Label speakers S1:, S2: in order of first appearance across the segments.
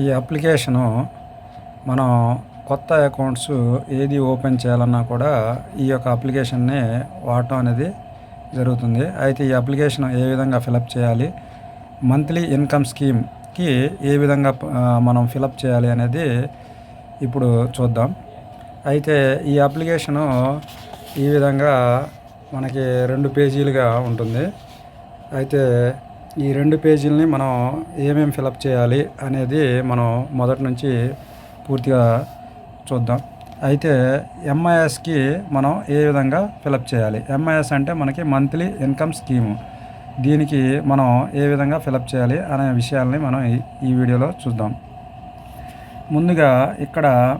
S1: ఈ అప్లికేషను మనం కొత్త అకౌంట్స్ ఏది ఓపెన్ చేయాలన్నా కూడా ఈ యొక్క అప్లికేషన్ని వాడటం అనేది జరుగుతుంది. అయితే ఈ అప్లికేషన్ ఏ విధంగా ఫిలప్ చేయాలి? మంత్లీ ఇన్కమ్ స్కీమ్కి ఏ విధంగా మనం ఫిలప్ చేయాలి అనేది ఇప్పుడు చూద్దాం. అయితే ఈ అప్లికేషను ఈ విధంగా మనకి రెండు పేజీలుగా ఉంటుంది. అయితే ఈ రెండు పేజీలని మనం ఏమేమి ఫిలప్ చేయాలి అనేది మనం మొదటి నుంచి పూర్తిగా చూద్దాం. అయితే ఎంఐఎస్కి మనం ఏ విధంగా ఫిలప్ చేయాలి? ఎంఐఎస్ అంటే మనకి మంత్లీ ఇన్కమ్ స్కీము. దీనికి మనం ఏ విధంగా ఫిలప్ చేయాలి అనే విషయాల్ని మనం ఈ- వీడియోలో చూద్దాం. ముందుగా ఇక్కడ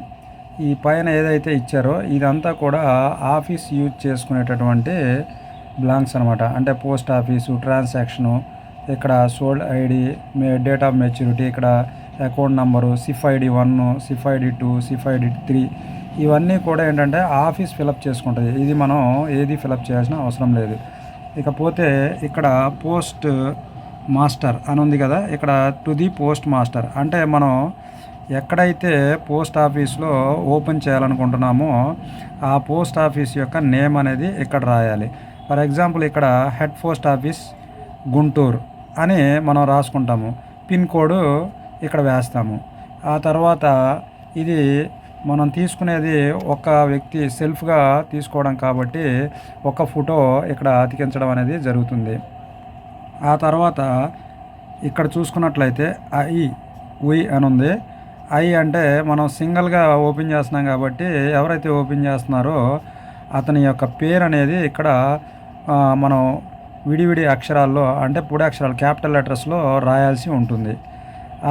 S1: ఈ పైన ఏదైతే ఇచ్చారో ఇదంతా కూడా ఆఫీస్ యూజ్ చేసుకునేటటువంటి బ్లాంక్స్ అనమాట అంటే పోస్ట్ ఆఫీసు ట్రాన్సాక్షను ఇక్కడ sold ID date of maturity ఇక్కడ account number CIF ID one CIF ID two CIF ID three. ఇవన్నీ కూడా ఏంటంటే ఆఫీస్ ఫిలప్ చేసుకుంటుంది. ఇది మనం ఏది ఫిలప్ చేయాల్సిన అవసరం లేదు. ఇకపోతే ఇక్కడ పోస్ట్ మాస్టర్ అని ఉంది కదా ఇక్కడ టు ది పోస్ట్ మాస్టర్. అంటే మనం ఎక్కడైతే పోస్ట్ ఆఫీస్లో ఓపెన్ చేయాలనుకుంటున్నామో ఆ పోస్ట్ ఆఫీస్ యొక్క నేమ్ అనేది ఇక్కడ రాయాలి. ఫర్ ఎగ్జాంపుల్ ఇక్కడ హెడ్ పోస్ట్ ఆఫీస్ గుంటూరు. అని మనం రాసుకుంటాము. పిన్ కోడ్ ఇక్కడ వేస్తాము. ఆ తర్వాత ఇది మనం తీసుకునేది ఒక వ్యక్తి సెల్ఫ్గా తీసుకోవడం కాబట్టి ఒక ఫోటో ఇక్కడ అతికించడం అనేది జరుగుతుంది. ఆ తర్వాత ఇక్కడ చూసుకున్నట్లయితే ఐ ఉయ్ అని ఉంది ఐ అంటే మనం సింగిల్గా ఓపెన్ చేస్తున్నాం కాబట్టి ఎవరైతే ఓపెన్ చేస్తున్నారో అతని యొక్క పేరు అనేది ఇక్కడ మనం విడివిడి అక్షరాల్లో అంటే పొడి అక్షరాలు క్యాపిటల్ లెటర్స్లో రాయాల్సి ఉంటుంది.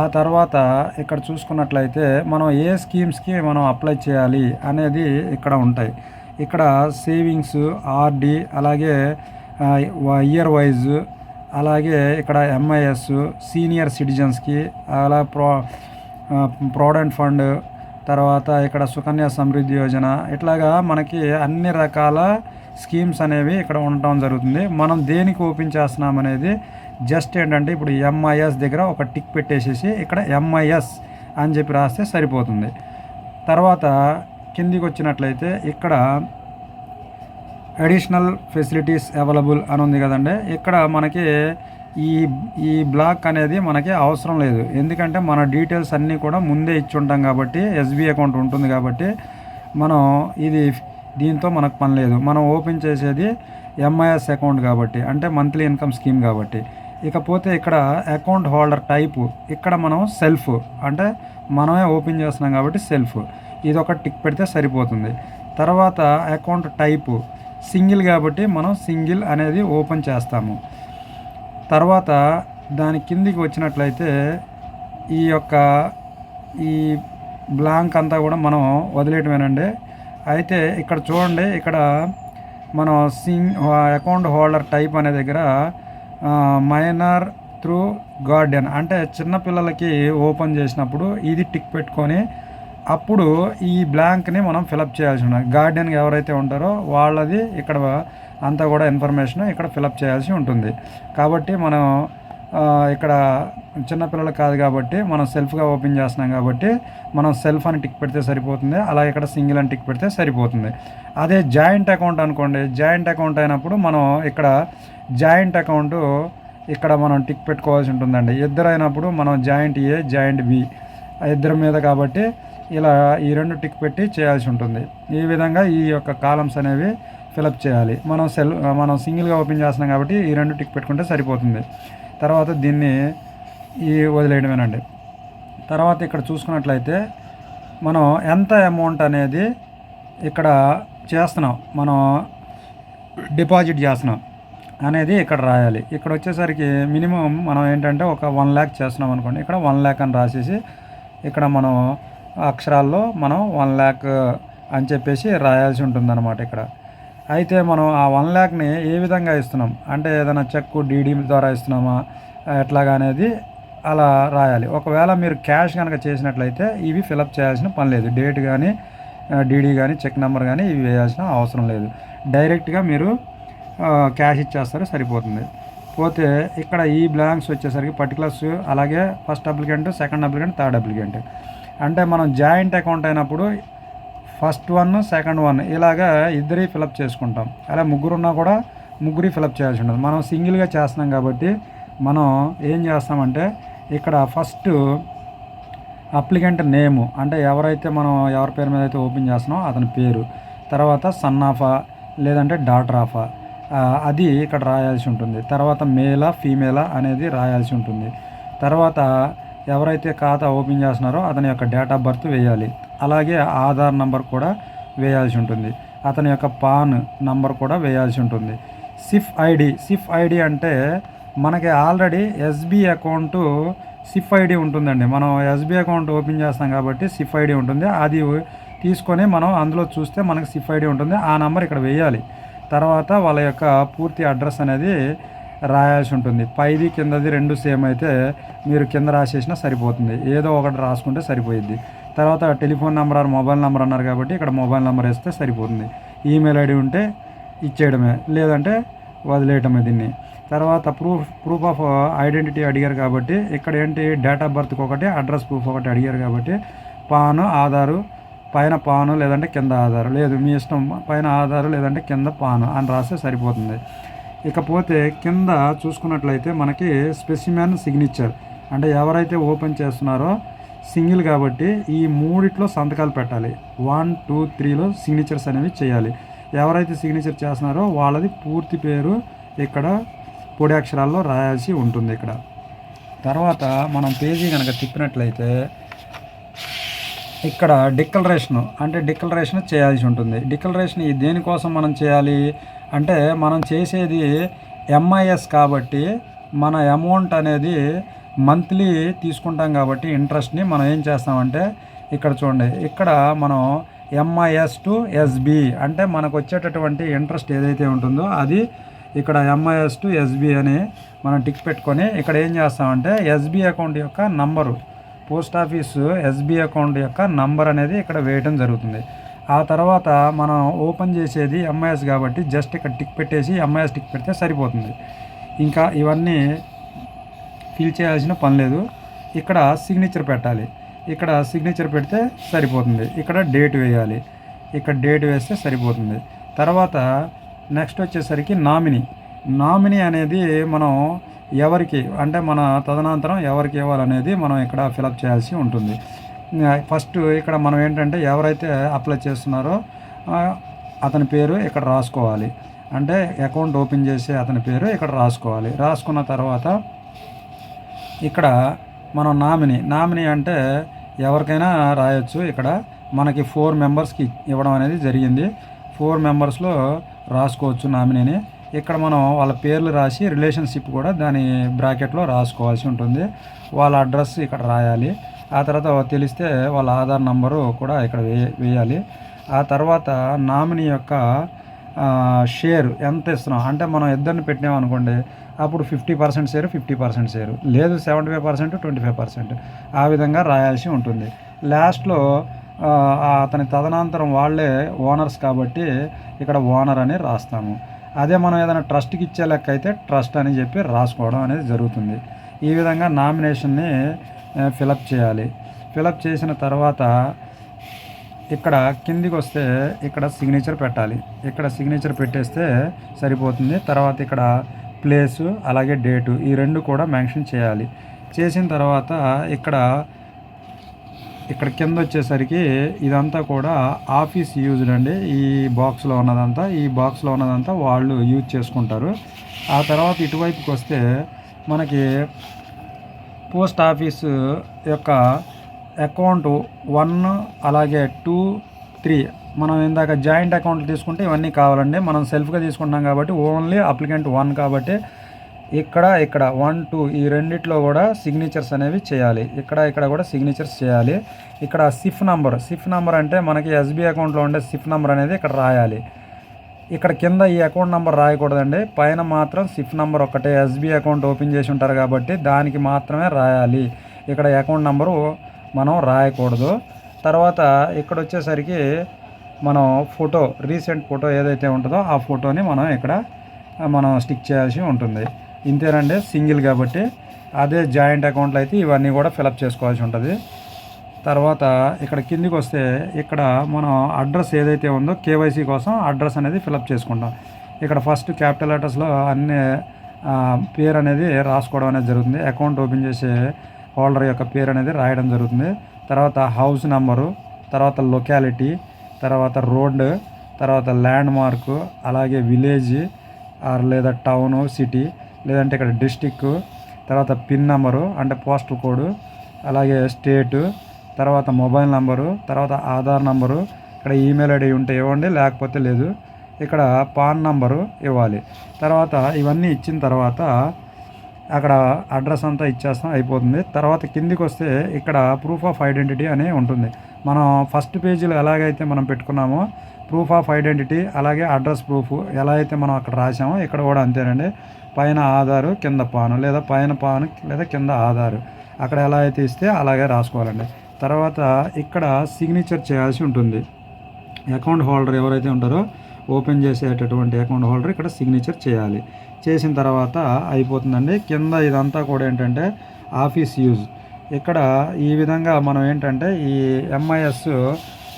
S1: ఆ తర్వాత ఇక్కడ చూసుకున్నట్లయితే మనం ఏ స్కీమ్స్కి మనం అప్లై చేయాలి అనేది ఇక్కడ ఉంటాయి. ఇక్కడ సేవింగ్స్ ఆర్డి అలాగే ఇయర్ వైజ్ అలాగే ఇక్కడ ఎంఐఎస్ సీనియర్ సిటిజన్స్కి అలా ప్రో ప్రావిడెంట్ ఫండ్ తర్వాత ఇక్కడ సుకన్య సమృద్ధి యోజన ఇట్లాగా మనకి అన్ని రకాల స్కీమ్స్ అనేవి ఇక్కడ ఉండటం జరుగుతుంది. మనం దేనికి ఓపెన్ చేస్తున్నాం అనేది జస్ట్ ఏంటంటే ఇప్పుడు ఎంఐఎస్ దగ్గర ఒక టిక్ పెట్టేసేసి ఇక్కడ ఎంఐఎస్ అని చెప్పి రాస్తే సరిపోతుంది. తర్వాత కిందికి వచ్చినట్లయితే ఇక్కడ అడిషనల్ ఫెసిలిటీస్ అవైలబుల్ అని ఉంది కదండి. ఇక్కడ మనకి ఈ ఈ బ్లాక్ అనేది మనకి అవసరం లేదు. ఎందుకంటే మన డీటెయిల్స్ అన్నీ కూడా ముందే ఇచ్చి ఉంటాం కాబట్టి ఎస్బీ అకౌంట్ ఉంటుంది కాబట్టి మనం ఇది దీంతో మనకు పని లేదు. మనం ఓపెన్ చేసేది ఎంఐఎస్ అకౌంట్ కాబట్టి అంటే మంత్లీ ఇన్కమ్ స్కీమ్ కాబట్టి. ఇకపోతే ఇక్కడ అకౌంట్ హోల్డర్ టైపు ఇక్కడ మనం సెల్ఫ్ అంటే మనమే ఓపెన్ చేస్తున్నాం కాబట్టి సెల్ఫ్ ఇది ఒక టిక్ పెడితే సరిపోతుంది. తర్వాత అకౌంట్ టైపు సింగిల్ కాబట్టి మనం సింగిల్ అనేది ఓపెన్ చేస్తాము. తర్వాత దాని కిందికి వచ్చినట్లయితే ఈ యొక్క ఈ బ్లాంక్ అంతా కూడా మనం వదిలేయటమేనండి. అయితే ఇక్కడ చూడండి ఇక్కడ మనం సింగ్ అకౌంట్ హోల్డర్ టైప్ అనే దగ్గర మైనర్ త్రూ గార్డెన్ అంటే చిన్నపిల్లలకి ఓపెన్ చేసినప్పుడు ఇది టిక్ పెట్టుకొని అప్పుడు ఈ బ్లాంక్ని మనం ఫిలప్ చేయాల్సి ఉంటుంది. గార్డెన్ ఎవరైతే ఉంటారో వాళ్ళది ఇక్కడ అంతా కూడా ఇన్ఫర్మేషన్ ఇక్కడ ఫిలప్ చేయాల్సి ఉంటుంది. కాబట్టి మనం ఇక్కడ చిన్నపిల్లలు కాదు కాబట్టి మనం సెల్ఫ్గా ఓపెన్ చేస్తున్నాం కాబట్టి మనం సెల్ఫ్ అని టిక్ పెడితే సరిపోతుంది. అలా ఇక్కడ సింగిల్ అని టిక్ పెడితే సరిపోతుంది. అదే జాయింట్ అకౌంట్ అనుకోండి. జాయింట్ అకౌంట్ అయినప్పుడు మనం ఇక్కడ జాయింట్ అకౌంట్ ఇక్కడ మనం టిక్ పెట్టుకోవాల్సి ఉంటుందండి. ఇద్దరు అయినప్పుడు మనం జాయింట్ ఏ జాయింట్ బి ఇద్దరి మీద కాబట్టి ఇలా ఈ రెండు టిక్ పెట్టి చేయాల్సి ఉంటుంది. ఈ విధంగా ఈ యొక్క కాలమ్స్ అనేవి ఫిలప్ చేయాలి. మనం సెల్ మనం సింగిల్గా ఓపెన్ చేస్తున్నాం కాబట్టి ఈ రెండు టిక్ పెట్టుకుంటే సరిపోతుంది. తర్వాత దీన్ని ఈ వదిలేయడమేనండి. తర్వాత ఇక్కడ చూసుకున్నట్లయితే మనం ఎంత అమౌంట్ అనేది ఇక్కడ చేస్తున్నాం. మనం డిపాజిట్ చేస్తున్నాం అనేది ఇక్కడ రాయాలి. ఇక్కడ వచ్చేసరికి మినిమం మనం ఏంటంటే ఒక వన్ ల్యాక్ చేస్తున్నాం అనుకోండి. ఇక్కడ వన్ ల్యాక్ అని రాసేసి ఇక్కడ మనం అక్షరాల్లో మనం వన్ ల్యాక్ అని చెప్పేసి రాయాల్సి ఉంటుందన్నమాట ఇక్కడ. అయితే మనం ఆ వన్ ల్యాక్ని ఏ విధంగా ఇస్తున్నాం? అంటే ఏదైనా చెక్కు డీడీ ద్వారా ఇస్తున్నామా? ఎట్లాగా అనేది అలా రాయాలి. ఒకవేళ మీరు క్యాష్ కనుక చేసినట్లయితే ఇవి ఫిలప్ చేయాల్సిన పని లేదు. డేట్ కానీ డీడీ కానీ చెక్ నెంబర్ కానీ ఇవి వేయాల్సిన అవసరం లేదు. డైరెక్ట్గా మీరు క్యాష్ ఇచ్చేస్తారు సరిపోతుంది. పోతే ఇక్కడ ఈ బ్లాంక్స్ వచ్చేసరికి పర్టికులర్స్ అలాగే first applicant second applicant third applicant. అంటే మనం జాయింట్ అకౌంట్ అయినప్పుడు ఫస్ట్ వన్ సెకండ్ వన్ ఇలాగా ఇద్దరి ఫిలప్ చేసుకుంటాం. అలా ముగ్గురు ఉన్నా కూడా ముగ్గురి ఫిలప్ చేయాల్సి ఉంటుంది. మనం సింగిల్గా చేస్తున్నాం కాబట్టి మనం ఏం చేస్తామంటే ఇక్కడ ఫస్ట్ అప్లికెంట్ నేము. అంటే ఎవరైతే మనం ఎవరి పేరు మీద అయితే ఓపెన్ చేస్తున్నామో అతని పేరు. తర్వాత సన్ ఆఫా లేదంటే డాటర్ ఆఫా అది ఇక్కడ రాయాల్సి ఉంటుంది. తర్వాత మేలా ఫీమేలా అనేది రాయాల్సి ఉంటుంది. తర్వాత ఎవరైతే ఖాతా ఓపెన్ చేస్తున్నారో అతని యొక్క డేట్ ఆఫ్ బర్త్ వేయాలి. అలాగే ఆధార్ నంబర్ కూడా వేయాల్సి ఉంటుంది. అతని యొక్క పాన్ నంబర్ కూడా వేయాల్సి ఉంటుంది. సిఫ్ ఐడి సిఫ్ ఐడి అంటే మనకి already SB account CIF ID ఉంటుందండి. మనం ఎస్బీ అకౌంట్ ఓపెన్ చేస్తాం కాబట్టి సిఫ్ ఐడి ఉంటుంది. అది తీసుకొని మనం అందులో చూస్తే మనకి సిఫ్ ఐడి ఉంటుంది. ఆ నెంబర్ ఇక్కడ వేయాలి. తర్వాత వాళ్ళ యొక్క పూర్తి అడ్రస్ అనేది రాయాల్సి ఉంటుంది. పైది కిందది రెండు సేమ్ అయితే మీరు కింద రాసేసినా సరిపోతుంది. ఏదో ఒకటి రాసుకుంటే సరిపోయిద్ది. తర్వాత telephone number or mobile number అన్నారు కాబట్టి ఇక్కడ మొబైల్ నెంబర్ వేస్తే సరిపోతుంది. ఈమెయిల్ ఐడి ఉంటే ఇచ్చేయడమే. లేదంటే వదిలేయటమే దీన్ని. తర్వాత ప్రూఫ్ ప్రూఫ్ ఆఫ్ ఐడెంటిటీ అడిగారు కాబట్టి ఇక్కడ ఏంటి డేట్ ఆఫ్ బర్త్కి ఒకటి అడ్రస్ ప్రూఫ్ ఒకటి అడిగారు కాబట్టి పాను ఆధారు పైన పాను లేదంటే కింద ఆధారు. లేదు మీ ఇష్టం పైన ఆధారు లేదంటే కింద పాను అని రాస్తే సరిపోతుంది. ఇకపోతే కింద చూసుకున్నట్లయితే మనకి స్పెసిమెన్ సిగ్నేచర్ అంటే ఎవరైతే ఓపెన్ చేస్తున్నారో సింగిల్ కాబట్టి ఈ మూడిట్లో సంతకాలు పెట్టాలి. వన్ టూ త్రీలో సిగ్నేచర్స్ అనేవి చేయాలి. ఎవరైతే సిగ్నేచర్ చేస్తున్నారో వాళ్ళది పూర్తి పేరు ఇక్కడ పొడి అక్షరాల్లో రాయాల్సి ఉంటుంది ఇక్కడ. తర్వాత మనం పేజీ కనుక తిప్పినట్లయితే ఇక్కడ డిక్లరేషన్ అంటే డిక్లరేషన్ చేయాల్సి ఉంటుంది. డిక్లరేషన్ దేనికోసం మనం చేయాలి? అంటే మనం చేసేది ఎంఐఎస్ కాబట్టి మన అమౌంట్ అనేది మంత్లీ తీసుకుంటాం కాబట్టి ఇంట్రెస్ట్ని మనం ఏం చేస్తామంటే ఇక్కడ చూడండి ఇక్కడ మనం ఎంఐఎస్ టు ఎస్బి అంటే మనకు వచ్చేటటువంటి ఇంట్రెస్ట్ ఏదైతే ఉంటుందో అది ఇక్కడ ఎంఐఎస్ టు ఎస్బి అని మనం టిక్ పెట్టుకొని ఇక్కడ ఏం చేస్తామంటే ఎస్బి అకౌంట్ యొక్క number post office SB account యొక్క నంబర్ అనేది ఇక్కడ వేయటం జరుగుతుంది. ఆ తర్వాత మనం ఓపెన్ చేసేది ఎంఐఎస్ కాబట్టి జస్ట్ ఇక్కడ టిక్ పెట్టేసి ఎంఐఎస్ టిక్ పెడితే సరిపోతుంది. ఇంకా ఇవన్నీ ఫిల్ చేయాల్సిన పని లేదు. ఇక్కడ సిగ్నేచర్ పెట్టాలి. ఇక్కడ సిగ్నేచర్ పెడితే సరిపోతుంది. ఇక్కడ డేట్ వేయాలి. ఇక్కడ డేట్ వేస్తే సరిపోతుంది. తర్వాత నెక్స్ట్ వచ్చేసరికి నామినీ. నామినీ అనేది మనం ఎవరికి అంటే మన తదనంతరం ఎవరికి ఇవ్వాలనేది మనం ఇక్కడ ఫిలప్ చేయాల్సి ఉంటుంది. ఫస్ట్ ఇక్కడ మనం ఏంటంటే ఎవరైతే అప్లై చేస్తున్నారో అతని పేరు ఇక్కడ రాసుకోవాలి. అంటే అకౌంట్ ఓపెన్ చేసే అతని పేరు ఇక్కడ రాసుకోవాలి. రాసుకున్న తర్వాత ఇక్కడ మనం నామినీ. నామినీ అంటే ఎవరికైనా రాయొచ్చు. ఇక్కడ మనకి ఫోర్ మెంబర్స్కి ఇవ్వడం అనేది జరిగింది. ఫోర్ మెంబర్స్లో రాసుకోవచ్చు నామినీని. ఇక్కడ మనం వాళ్ళ పేర్లు రాసి రిలేషన్షిప్ కూడా దాని బ్రాకెట్లో రాసుకోవాల్సి ఉంటుంది. వాళ్ళ అడ్రస్ ఇక్కడ రాయాలి. ఆ తర్వాత తెలిస్తే వాళ్ళ ఆధార్ నంబరు కూడా ఇక్కడ వే వేయాలి. ఆ తర్వాత నామినీ యొక్క షేర్ ఎంత ఇస్తున్నాం? అంటే మనం ఇద్దరిని పెట్టినాం అనుకోండి అప్పుడు fifty percent share fifty percent share. లేదు seventy five percent twenty five percent. ఆ విధంగా రాయాల్సి ఉంటుంది. లాస్ట్లో అతని తదనంతరం వాళ్ళే ఓనర్స్ కాబట్టి ఇక్కడ ఓనర్ అని రాస్తాము. అదే మనం ఏదైనా ట్రస్ట్కి ఇచ్చే లెక్క అయితే ట్రస్ట్ అని చెప్పి రాసుకోవడం అనేది జరుగుతుంది. ఈ విధంగా నామినేషన్ని ఫిలప్ చేయాలి. ఫిలప్ చేసిన తర్వాత ఇక్కడ కిందికి వస్తే ఇక్కడ సిగ్నేచర్ పెట్టాలి. ఇక్కడ సిగ్నేచర్ పెట్టేస్తే సరిపోతుంది. తర్వాత ఇక్కడ ప్లేసు అలాగే డేటు ఈ రెండు కూడా మెన్షన్ చేయాలి. చేసిన తర్వాత ఇక్కడ ఇక్కడ కింద వచ్చేసరికి ఇదంతా కూడా ఆఫీస్ యూజ్డ్ అండి. ఈ బాక్స్లో ఉన్నదంతా ఈ బాక్స్లో ఉన్నదంతా వాళ్ళు యూజ్ చేసుకుంటారు. ఆ తర్వాత ఇటువైపుకి వస్తే మనకి పోస్ట్ ఆఫీస్ యొక్క అకౌంట్ వన్ అలాగే టూ త్రీ. మనం ఇందాక జాయింట్ అకౌంట్లు తీసుకుంటే ఇవన్నీ కావాలండి. మనం సెల్ఫ్గా తీసుకుంటాం కాబట్టి ఓన్లీ అప్లికెంట్ వన్ కాబట్టి ఇక్కడ ఇక్కడ. వన్ టూ ఈ రెండిట్లో కూడా సిగ్నేచర్స్ అనేవి చేయాలి. ఇక్కడ ఇక్కడ కూడా సిగ్నేచర్స్ చేయాలి. ఇక్కడ సిఫ్ నంబర్ సిఫ్ నంబర్ అంటే మనకి ఎస్బీ అకౌంట్లో ఉండే సిఫ్ నంబర్ అనేది ఇక్కడ రాయాలి. ఇక్కడ కింద ఈ అకౌంట్ నెంబర్ రాయకూడదండి. పైన మాత్రం సిఫ్ నెంబర్ ఒకటే ఎస్బీ అకౌంట్ ఓపెన్ చేసి ఉంటారు కాబట్టి దానికి మాత్రమే రాయాలి. ఇక్కడ అకౌంట్ నెంబరు మనం రాయకూడదు. తర్వాత ఇక్కడ వచ్చేసరికి మనం ఫోటో రీసెంట్ ఫోటో ఏదైతే ఉంటుందో ఆ ఫోటోని మనం ఇక్కడ మనం స్టిక్ చేయాల్సి ఉంటుంది. ఇంతేనండి సింగిల్ కాబట్టి. అదే జాయింట్ అకౌంట్లో అయితే ఇవన్నీ కూడా ఫిలప్ చేసుకోవాల్సి ఉంటుంది. తర్వాత ఇక్కడ కిందికి వస్తే ఇక్కడ మనం అడ్రస్ ఏదైతే ఉందో కేవైసీ కోసం అడ్రస్ అనేది ఫిలప్ చేసుకుంటాం. ఇక్కడ ఫస్ట్ క్యాపిటల్ లెటర్స్లో అన్ని పేరు అనేది రాసుకోవడం అనేది జరుగుతుంది. అకౌంట్ ఓపెన్ చేసే హోల్డర్ యొక్క పేరు అనేది రాయడం జరుగుతుంది. తర్వాత హౌస్ నెంబరు తర్వాత లొకాలిటీ తర్వాత రోడ్డు తర్వాత ల్యాండ్ మార్కు అలాగే విలేజ్ లేదా టౌను సిటీ లేదంటే ఇక్కడ డిస్టిక్ తర్వాత పిన్ నెంబరు అంటే పోస్టల్ కోడ్ అలాగే స్టేటు తర్వాత మొబైల్ నెంబరు తర్వాత ఆధార్ నెంబరు ఇక్కడ ఈమెయిల్ ఐడి ఉంటే ఇవ్వండి లేకపోతే లేదు. ఇక్కడ పాన్ నంబరు ఇవ్వాలి. తర్వాత ఇవన్నీ ఇచ్చిన తర్వాత అక్కడ అడ్రస్ అంతా ఇచ్చేస్తాం అయిపోతుంది. తర్వాత కిందికి వస్తే ఇక్కడ ప్రూఫ్ ఆఫ్ ఐడెంటిటీ అని ఉంటుంది. మనం ఫస్ట్ పేజీలో ఎలాగైతే మనం పెట్టుకున్నామో ప్రూఫ్ ఆఫ్ ఐడెంటిటీ అలాగే అడ్రస్ ప్రూఫ్ ఎలా అయితే మనం అక్కడ రాసామో ఇక్కడ కూడా అంతేనండి. పైన ఆధారు కింద పాను లేదా పైన పాను లేదా కింద ఆధారు. అక్కడ ఎలా అయితే ఇస్తే అలాగే రాసుకోవాలండి. తర్వాత ఇక్కడ సిగ్నేచర్ చేయాల్సి ఉంటుంది. అకౌంట్ హోల్డర్ ఎవరైతే ఉంటారో ఓపెన్ చేసేటటువంటి అకౌంట్ హోల్డర్ ఇక్కడ సిగ్నేచర్ చేయాలి. చేసిన తర్వాత అయిపోతుందండి. కింద ఇదంతా కూడా ఏంటంటే ఆఫీస్ యూజ్ ఇక్కడ ఈ విధంగా మనం ఏంటంటే ఈ ఎంఐఎస్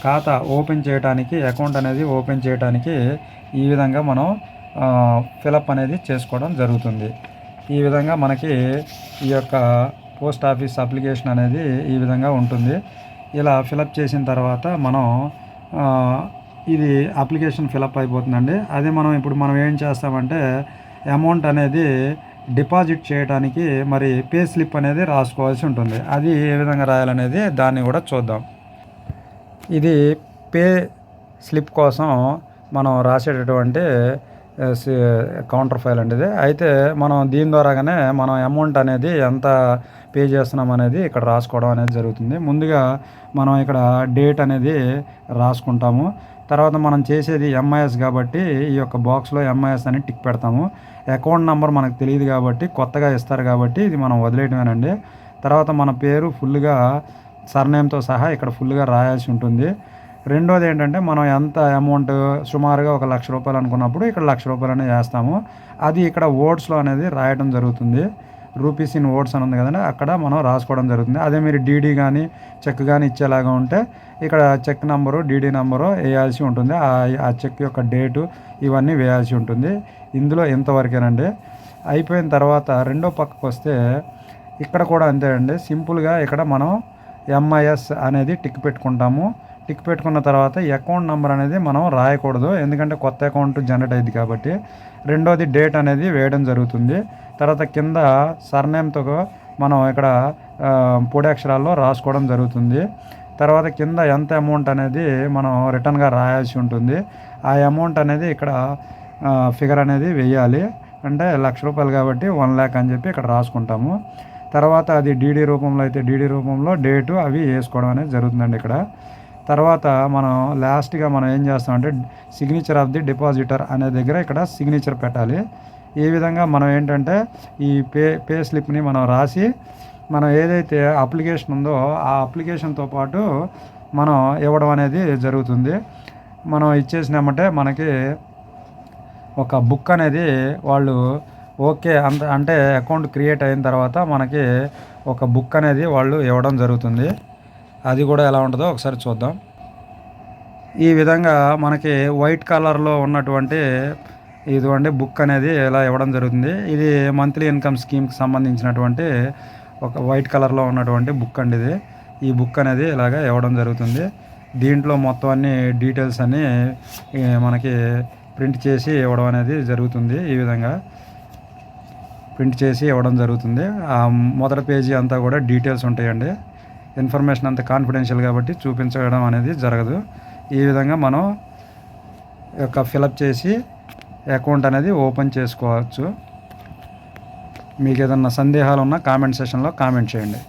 S1: ఖాతా ఓపెన్ చేయడానికి అకౌంట్ అనేది ఓపెన్ చేయడానికి ఈ విధంగా మనం ఫిలప్ అనేది చేసుకోవడం జరుగుతుంది. ఈ విధంగా మనకి ఈ యొక్క పోస్ట్ ఆఫీస్ అప్లికేషన్ అనేది ఈ విధంగా ఉంటుంది. ఇలా ఫిలప్ చేసిన తర్వాత మనం ఇది అప్లికేషన్ ఫిలప్ అయిపోతుందండి. అదే మనం ఇప్పుడు మనం ఏం చేస్తామంటే అమౌంట్ అనేది డిపాజిట్ చేయడానికి మరి పే స్లిప్ అనేది రాసుకోవాల్సి ఉంటుంది. అది ఏ విధంగా రాయాలనేది దాన్ని కూడా చూద్దాం. ఇది పే స్లిప్ కోసం మనం రాసేటటువంటి కౌంటర్ ఫైల్ అండి ఇది. అయితే మనం దీని ద్వారాగానే మనం అమౌంట్ అనేది ఎంత పే చేస్తున్నాం అనేది ఇక్కడ రాసుకోవడం అనేది జరుగుతుంది. ముందుగా మనం ఇక్కడ డేట్ అనేది రాసుకుంటాము. తర్వాత మనం చేసేది ఎంఐఎస్ కాబట్టి ఈ యొక్క బాక్స్లో ఎంఐఎస్ అని టిక్ పెడతాము. అకౌంట్ నెంబర్ మనకు తెలియదు కాబట్టి కొత్తగా ఇస్తారు కాబట్టి ఇది మనం వదిలేయటమేనండి. తర్వాత మన పేరు ఫుల్గా సర్నేమ్తో సహా ఇక్కడ ఫుల్గా రాయాల్సి ఉంటుంది. రెండోది ఏంటంటే మనం ఎంత అమౌంట్ సుమారుగా ఒక లక్ష రూపాయలు అనుకున్నప్పుడు ఇక్కడ లక్ష రూపాయలనే చేస్తాము. అది ఇక్కడ ఓట్స్లో అనేది రాయడం జరుగుతుంది. రూపీస్ ఇన్ ఓట్స్ అని ఉంది కదండి అక్కడ మనం రాసుకోవడం జరుగుతుంది. అదే మీరు డీడీ కానీ చెక్ కానీ ఇచ్చేలాగా ఉంటే ఇక్కడ చెక్ నెంబరు డీడీ నెంబరు వేయాల్సి ఉంటుంది. ఆ- ఆ చెక్ యొక్క డేటు ఇవన్నీ వేయాల్సి ఉంటుంది. ఇందులో ఇంతవరకేనండి అయిపోయిన తర్వాత రెండో పక్కకు వస్తే ఇక్కడ కూడా అంతే అండి. సింపుల్గా ఇక్కడ మనం ఎంఐఎస్ అనేది టిక్ పెట్టుకుంటాము. టిక్ పెట్టుకున్న తర్వాత అకౌంట్ నెంబర్ అనేది మనం రాయకూడదు. ఎందుకంటే కొత్త అకౌంట్ జనరేట్ అయింది కాబట్టి. రెండోది డేట్ అనేది వేయడం జరుగుతుంది. తర్వాత కింద సర్నేమ్తో మనం ఇక్కడ పొడి అక్షరాల్లో రాసుకోవడం జరుగుతుంది. తర్వాత కింద ఎంత అమౌంట్ అనేది మనం రిటర్న్గా రాయాల్సి ఉంటుంది. ఆ అమౌంట్ అనేది ఇక్కడ ఫిగర్ అనేది వేయాలి. అంటే లక్ష రూపాయలు కాబట్టి వన్ ల్యాక్ అని చెప్పి ఇక్కడ రాసుకుంటాము. తర్వాత అది డీడీ రూపంలో అయితే డీడీ రూపంలో డేటు అవి వేసుకోవడం అనేది జరుగుతుందండి ఇక్కడ. తర్వాత మనం లాస్ట్గా మనం ఏం చేస్తామంటే సిగ్నేచర్ ఆఫ్ ది డిపాజిటర్ అనే దగ్గర ఇక్కడ సిగ్నేచర్ పెట్టాలి. ఈ విధంగా మనం ఏంటంటే ఈ పే పే స్లిప్ని మనం రాసి మనం ఏదైతే అప్లికేషన్ ఉందో ఆ అప్లికేషన్తో పాటు మనం ఇవ్వడం అనేది జరుగుతుంది. మనం ఇచ్చేసినామంటే మనకి ఒక బుక్ అనేది వాళ్ళు ఓకే అంత అంటే అకౌంట్ క్రియేట్ అయిన తర్వాత మనకి ఒక బుక్ అనేది వాళ్ళు ఇవ్వడం జరుగుతుంది. అది కూడా ఎలా ఉంటుందో ఒకసారి చూద్దాం. ఈ విధంగా మనకి వైట్ కలర్లో ఉన్నటువంటి ఇదిగోండి బుక్ అనేది ఇలా ఇవ్వడం జరుగుతుంది. ఇది మంత్లీ ఇన్కమ్ స్కీమ్కి సంబంధించినటువంటి ఒక వైట్ కలర్లో ఉన్నటువంటి బుక్ అండి ఇది. ఈ బుక్ అనేది ఇలాగ ఇవ్వడం జరుగుతుంది. దీంట్లో మొత్తం అన్ని డీటెయిల్స్ అన్నీ మనకి ప్రింట్ చేసి ఇవ్వడం అనేది జరుగుతుంది ఈ విధంగా. ప్రింట్ చేసి ఇవ్వడం జరుగుతుంది. ఆ మొదటి పేజీ అంతా కూడా డీటెయిల్స్ ఉంటాయండి. ఇన్ఫర్మేషన్ అంతా కాన్ఫిడెన్షియల్ కాబట్టి చూపించడం అనేది జరగదు. ఈ విధంగా మనం యొక్క ఫిలప్ చేసి అకౌంట్ అనేది ఓపెన్ చేసుకోవచ్చు. మీకు ఏదన్నా సందేహాలు ఉన్నా కామెంట్ సెషన్లో కామెంట్ చేయండి.